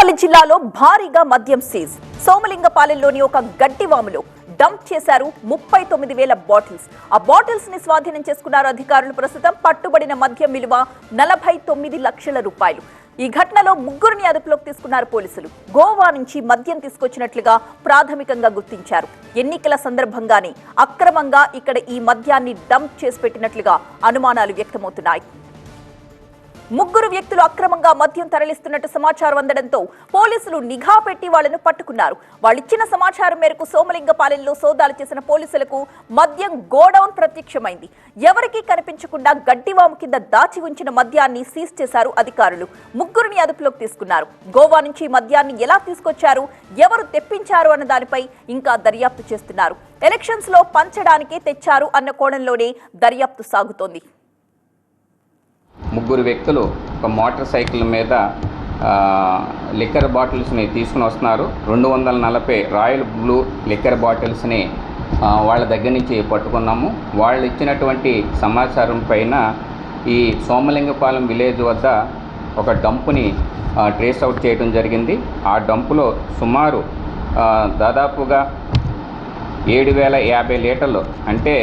అనకాపల్లి జిల్లాలో భారీగా మద్యం సీజ్. సోమలింగపాలెంలోని ఒక గడ్డివాములో డంప్ చేశారు ముప్పై తొమ్మిది వేల బాటిల్స్. ఆ బాటిల్స్ని స్వాధీనం చేసుకున్నారు అధికారులు. ప్రస్తుతం పట్టుబడిన మద్యం విలువ నలభై తొమ్మిది లక్షల రూపాయలు. ఈ ఘటనలో ముగ్గురిని అదుపులోకి తీసుకున్నారు పోలీసులు. గోవా నుంచి మద్యం తీసుకొచ్చినట్లుగా ప్రాథమికంగా గుర్తించారు. ఎన్నికల సందర్భంగానే అక్రమంగా ఇక్కడ ఈ మద్యాన్ని డంప్ చేసి పెట్టినట్లుగా అనుమానాలు వ్యక్తమవుతున్నాయి. ముగ్గురు వ్యక్తులు అక్రమంగా మద్యం తరలిస్తున్నట్టు సమాచారం అందడంతో పోలీసులు నిఘా పెట్టి వాళ్ళను పట్టుకున్నారు. వాళ్ళిచ్చిన సమాచారం మేరకు సోమలింగపాలెంలో సోదాలు చేసిన పోలీసులకు మద్యం గోడౌన్ ప్రత్యక్షమైంది. ఎవరికీ కనిపించకుండా గడ్డివాము కింద దాచి ఉంచిన మద్యాన్ని సీజ్ చేశారు అధికారులు. ముగ్గురిని అదుపులోకి తీసుకున్నారు. గోవా నుంచి మద్యాన్ని ఎలా తీసుకొచ్చారు ఎవరు తెప్పించారు అన్న దానిపై ఇంకా దర్యాప్తు చేస్తున్నారు. ఎలక్షన్స్లో పంచడానికే తెచ్చారు అన్న కోణంలోనే దర్యాప్తు సాగుతోంది. ముగ్గురు వ్యక్తులు ఒక మోటార్ సైకిల్ మీద లిక్కర్ బాటిల్స్ని తీసుకుని వస్తున్నారు. రెండు వందల నలభై రాయల్ బ్లూ లిక్కర్ బాటిల్స్ని వాళ్ళ దగ్గర నుంచి పట్టుకున్నాము. వాళ్ళు ఇచ్చినటువంటి సమాచారం పైన ఈ సోమలింగపాలెం విలేజ్ వద్ద ఒక డంపుని ట్రేస్ అవుట్ చేయడం జరిగింది. ఆ డంపులో సుమారు దాదాపుగా ఏడు వేల యాభై లీటర్లు అంటే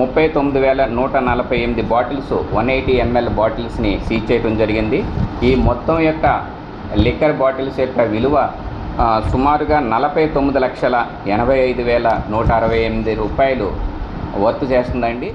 ముప్పై తొమ్మిది వేల నూట నలభై ఎనిమిది బాటిల్స్ వన్ ఎయిటీ ఎంఎల్ బాటిల్స్ని సీజ్ చేయడం జరిగింది. ఈ మొత్తం యొక్క లిక్కర్ బాటిల్స్ యొక్క విలువ సుమారుగా నలభై తొమ్మిది లక్షల ఎనభై ఐదు వేల నూట అరవై ఎనిమిది రూపాయలు వర్త్ చేస్తుందండి.